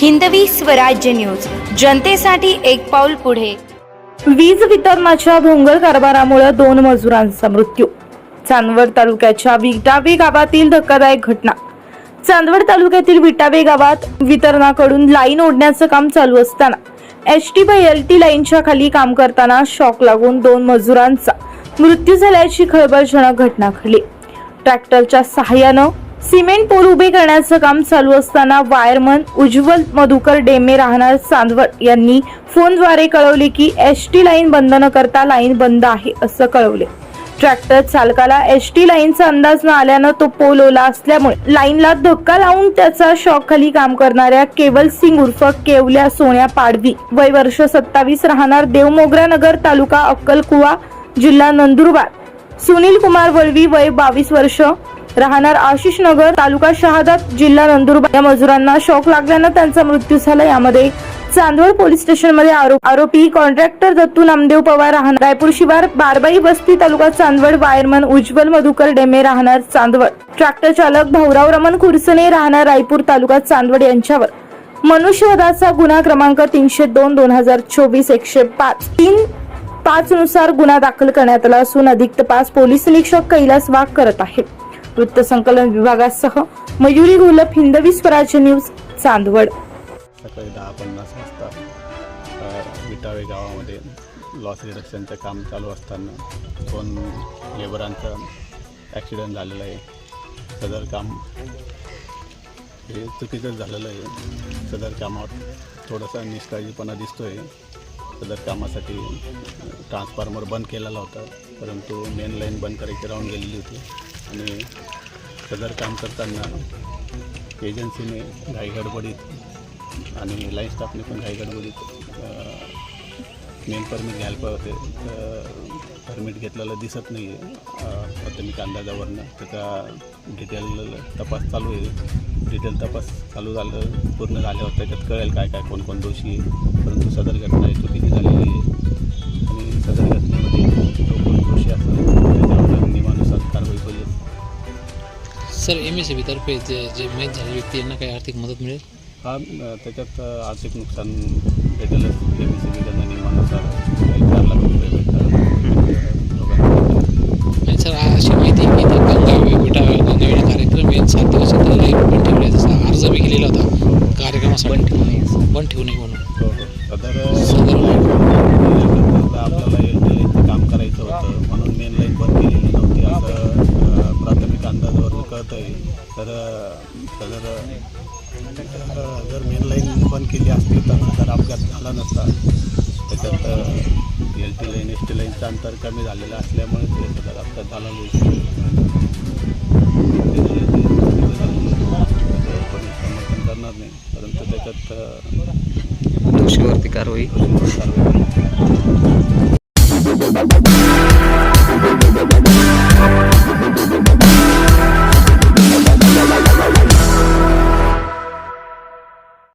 Hindavi Swarajya news. जनतेसाठी एक पाऊल पुढे. वीज वितरणाच्या भोंगळ कारभारामुळे दोन मजुरांचा मृत्यू. चांदवड तालुक्याच्या विटावे गावातील धक्कादायक घटना. चांदवड तालुक्यातील विटावे गावात वितरणाकडून लाईन ओढण्याचं काम चालू असताना एस टी व एल टी लाईनच्या खाली काम करताना शॉक लागून दोन मजुरांचा मृत्यू झाल्याची खळबळजनक घटना घडली. ट्रॅक्टरच्या सहाय्यानं सिमेंट पोल उभे करण्याचं काम चालू असताना वायरमन उज्ज्वल मधुकर डेमे राहणार चांदवड यांनी फोनद्वारे कळवले की एस टी लाईन बंद न करता लाईन बंद आहे असं कळवले. ट्रॅक्टर चालकाला एस टी लाईनचा अंदाज न आल्यानं तो पोल ओला असल्यामुळे लाईनला धक्का लावून त्याचा शॉक खाली काम करणाऱ्या केवल सिंग उर्फ केवल्या सोन्या पाडवी वय वर्ष सत्तावीस राहणार देवमोगरा नगर तालुका अक्कलकुवा जिल्हा नंदुरबार. सुनील कुमार वळवी वय बावीस वर्ष राहणार आशिष नगर तालुका शहादात जिल्हा नंदुरबार. या मजुरांना शॉक लागल्यानं त्यांचा मृत्यू झाला. यामध्ये चांदवड पोलीस स्टेशनमध्ये आरोप आरोपी कॉन्ट्रॅक्टर दत्तू नामदेव पवार राहणार. रायपूर शिवार बारबाई वस्ती तालुका चांदवड. वायरमन उज्ज्वल मधुकर डेमे राहणार चांदवड. ट्रॅक्टर चालक भाऊराव रमण खुरसने राहणार रायपूर तालुका चांदवड यांच्यावर. मनुष्यवधाचा गुन्हा क्रमांक तीनशे दोन दोन हजार चोवीस एकशे पाच. तीन पाच नुसार गुन्हा दाखल करण्यात आला असून अधिक तपास पोलीस निरीक्षक कैलास वाघ करत आहेत. वृत्तसंकलन विभागासह मयुरी घोलप हिंदवी स्वराज्य न्यूज चांदवड. सकाळी दहा पन्नास वाजता विटावे गावामध्ये लॉस रिडक्शनचं काम चालू असताना दोन लेबरांचा ॲक्सिडेंट झालेला आहे. सदर काम हे चुकीचंच झालेलं आहे. सदर कामावर थोडासा निष्काळजीपणा दिसतो आहे सदर कामासाठी ट्रान्सफॉर्मर बंद केलेला होता परंतु मेन लाईन बंद करायची राहून गेलेली होती. आणि सदर काम करताना एजन्सीने घाई गडबडीत आणि लाईन स्टाफने पण घाईगडबडीत गडबडीत मेन परमिट घ्यायला पाहिजे होते परमिट घेतलेलं दिसत नाही आहे प्राथमिक अंदाजावरनं. त्याचा डिटेल तपास चालू आहे. डिटेल तपास चालू झालं पूर्ण झाल्यावर त्याच्यात कळेल काय काय कोण कोण दोषी आहे. परंतु सदर घटना चुकीची झालेली आहे. सर एम एस तर्फे जे जे मॅच झालेले व्यक्ती यांना काही आर्थिक मदत मिळेल? हा अ, त्याच्यात अ, आर्थिक नुकसान भेटेलच. एम सी बी नियमानुसार काही चार लाख रुपये भेटतात. आणि सर आ- अशी माहिती आहे की इथं गंगा विटा गंगावेळी कार्यक्रम आहे सात दिवस इथं पण ठेवले जसा अर्ज बी केलेला होता कार्यक्रमासाठी. बंद ठेवू नये बंद ठेवू नये म्हणून. हो, हो. सदर सदर तर अ, जर मेन लाईन बंद केली असती तर जर अपघात झाला नसता त्याच्यात L T line S T लाईनचं अंतर कमी झालेलं असल्यामुळे ते सदर अपघात झाला समर्थन करणार नाही. परंतु त्याच्यात दोषीवरती कारवाई. कारवाई.